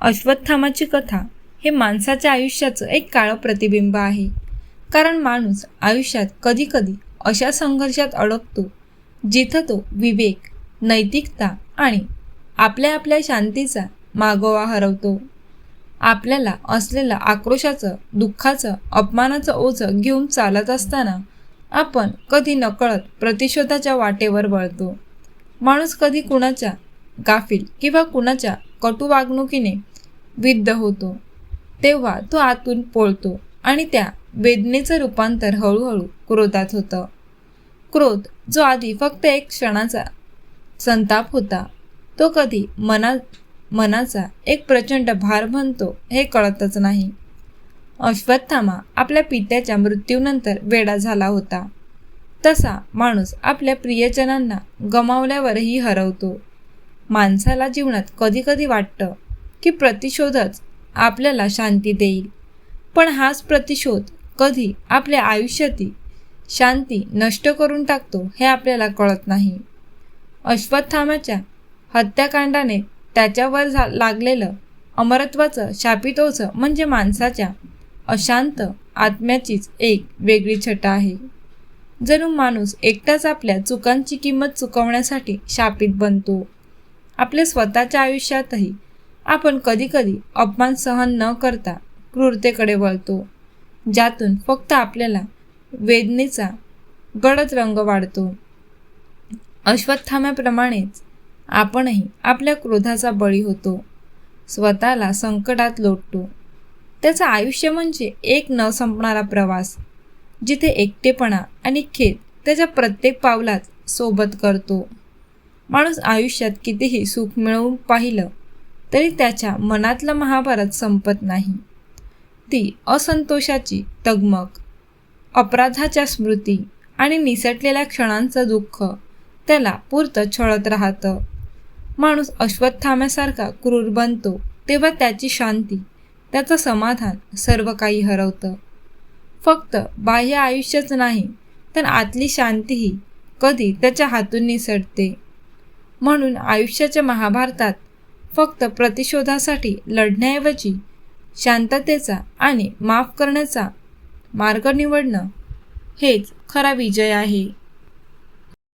अश्वत्थामाची कथा हे माणसाच्या आयुष्याचं एक काळं प्रतिबिंब आहे. कारण माणूस आयुष्यात कधीकधी अशा संघर्षात अडकतो जिथं तो विवेक नैतिकता आणि आपल्या आपल्या शांतीचा मागोवा हरवतो. आपल्याला असलेलं आक्रोशाचं दुःखाचं अपमानाचं ओझं घेऊन चालत असताना आपण कधी नकळत प्रतिशोधाच्या वाटेवर वळतो. माणूस कधी कुणाच्या गाफील किंवा कुणाच्या कटू वागणुकीने विद्ध होतो. तेव्हा तो आतून पोळतो आणि त्या वेदनेचं रूपांतर हळूहळू क्रोधात होतं. क्रोध जो आधी फक्त एक क्षणाचा संताप होता तो कधी मना मनाचा एक प्रचंड भार बनतो हे कळतच नाही. अश्वत्थामा आपल्या पित्याच्या मृत्यूनंतर वेडा झाला होता. तसा माणूस आपल्या प्रियजनांना गमावल्यावरही हरवतो. माणसाला जीवनात कधीकधी वाटतं की प्रतिशोधच आपल्याला शांती देईल. पण हाच प्रतिशोध कधी आपल्या आयुष्यातील शांती नष्ट करून टाकतो हे आपल्याला कळत नाही. अश्वत्थामाच्या हत्याकांडाने त्याच्यावर झा लागलेलं अमरत्वाचं शापितोचं म्हणजे माणसाच्या अशांत आत्म्याचीच एक वेगळी छटा आहे. जणू माणूस एकटाच आपल्या चुकांची किंमत चुकवण्यासाठी शापित बनतो. आपल्या स्वतःच्या आयुष्यातही आपण कधीकधी अपमान सहन न करता क्रूरतेकडे वळतो ज्यातून फक्त आपल्याला वेदनेचा गडद रंग वाढतो. अश्वत्थाम्याप्रमाणेच आपणही आपल्या क्रोधाचा बळी होतो स्वतःला संकटात लोटतो. त्याचं आयुष्य म्हणजे एक न संपणारा प्रवास जिथे एकटेपणा आणि खेद त्याच्या प्रत्येक पावलात सोबत करतो. माणूस आयुष्यात कितीही सुख मिळवून पाहिलं तरी त्याच्या मनातलं महाभारत संपत नाही. ती असंतोषाची तगमग अपराधाच्या स्मृती आणि निसटलेल्या क्षणांचं दुःख त्याला पुरतं छळत राहतं. माणूस अश्वत्थाम्यासारखा क्रूर बनतो तेव्हा त्याची शांती त्याचं समाधान सर्व काही हरवतं. फक्त बाह्य आयुष्यच नाही तर आतली शांतीही कधी त्याच्या हातून निसटते. म्हणून आयुष्याच्या महाभारतात फक्त प्रतिशोधासाठी लढण्याऐवजी शांततेचा आणि माफ करण्याचा मार्ग निवडणं हेच खरा विजय आहे.